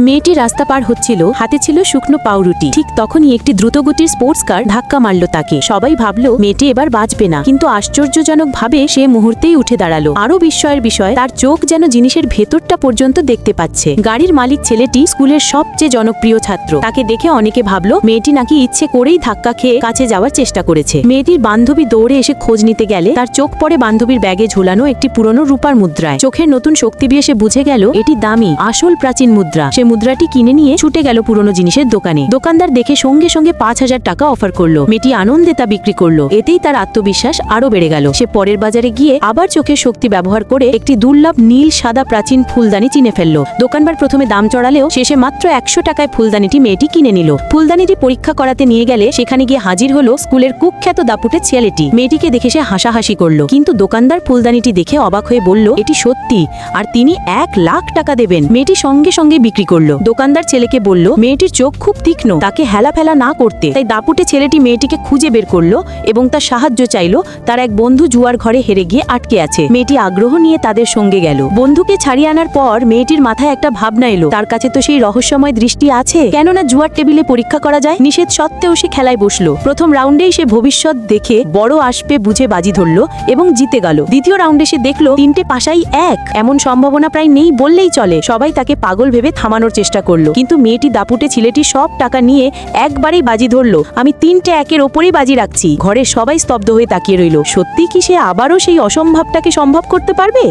মেয়েটি রাস্তা পার হচ্ছিল, হাতে ছিল শুকনো পাউরুটি। ঠিক তখনই একটি দ্রুতগতির স্পোর্টস কার ধাক্কা মারল তাকে। সবাই ভাবলো, মেয়েটি এবার বাঁচবে না। কিন্তু আশ্চর্যজনক ভাবে সে মুহূর্তেই উঠে দাঁড়াল। আরও বিস্ময়ের বিষয়, তার চোখ যেন জিনিসের ভেতরটা পর্যন্ত দেখতে পাচ্ছে। গাড়ির মালিক ছেলেটি স্কুলের সবচেয়ে জনপ্রিয় ছাত্র। তাকে দেখে অনেকে ভাবলো, মেয়েটি নাকি ইচ্ছে করেই ধাক্কা খেয়ে কাছে যাওয়ার চেষ্টা করেছে। মেয়েটির বান্ধবী দৌড়ে এসে খোঁজ নিতে গেলে, তার চোখ পড়ে বান্ধবীর ব্যাগে ঝোলানো একটি পুরনো রূপার মুদ্রায়। চোখের নতুন শক্তি দিয়ে সে বুঝে গেল, এটি দামি, আসল প্রাচীন মুদ্রা। সে মুদ্রাটি কিনে নিয়ে ছুটে গেল পুরনো জিনিসের দোকানে। দোকানদার দেখে সঙ্গে সঙ্গে পাঁচ হাজার টাকা অফার করল। মেয়েটি আনন্দে তা বিক্রি করল। এতেই তার আত্মবিশ্বাস আরও বেড়ে গেল। সে পরের বাজারে গিয়ে আবার চোখের শক্তি ব্যবহার করে একটি দুর্লভ নীল সাদা প্রাচীন ফুলদানি চিনে ফেলল। দোকানবার প্রথমে দাম চড়ালেও শেষে মাত্র একশো টাকায় ফুলদানিটি মেয়েটি কিনে নিল। ফুলদানিটি পরীক্ষা করাতে নিয়ে গেলে সেখানে গিয়ে হাজির হলো স্কুলের কুখ্যাত দাপুটে ছেলেটি। মেয়েটিকে দেখে সে হাসাহাসি করল। কিন্তু দোকানদার ফুলদানিটি দেখে অবাক হয়ে বলল, এটি সত্যি, আর তিনি এক লাখ টাকা দেবেন। মেয়েটি সঙ্গে সঙ্গে বিক্রি করল। দোকানদার ছেলেকে বলল, মেয়েটির চোখ খুব তীক্ষ্ণ, তাকে হেলা ফেলা না করতে। তাই দাপুটে ছেলেটি মেয়েটিকে খুঁজে বের করল এবং তার সাহায্য চাইলো, তার এক বন্ধু জুয়ার ঘরে হেরে গিয়ে আটকে আছে। মেয়েটি আগ্রহ নিয়ে তাদের সঙ্গে গেল। বন্ধুকে ছাড়িয়ে আনার পর মেয়েটির মাথায় একটা ভাবনা এলো, তার কাছে তো সেই রহস্যময় দৃষ্টি আছে। কেননা জুয়ার টেবিলে পরীক্ষা করা যায়? নিষেধ সত্ত্বেও সে খেলায় বসল। প্রথম রাউন্ডেই সে ভবিষ্যৎ দেখে বড় আসবে বুঝে বাজি ধরলো এবং জিতে গেল। দ্বিতীয় রাউন্ডে সে দেখল, তিনটে পাশাই এক। এমন সম্ভাবনা প্রায় নেই বললেই চলে। সবাই তাকে পাগল ভেবে থামানোর চেষ্টা করল। কিন্তু মেয়েটি দাপুটে ছেলেটি সব টাকা নিয়ে একবারেই বাজি ধরলো। আমি তিনটে একের ওপরেই বাজি রাখছি। ঘরের সবাই স্তব্ধ হয়ে তাকিয়ে রইল। সত্যি কি সে আবারও সেই অসম্ভবটাকে সম্ভব করতে পারবে?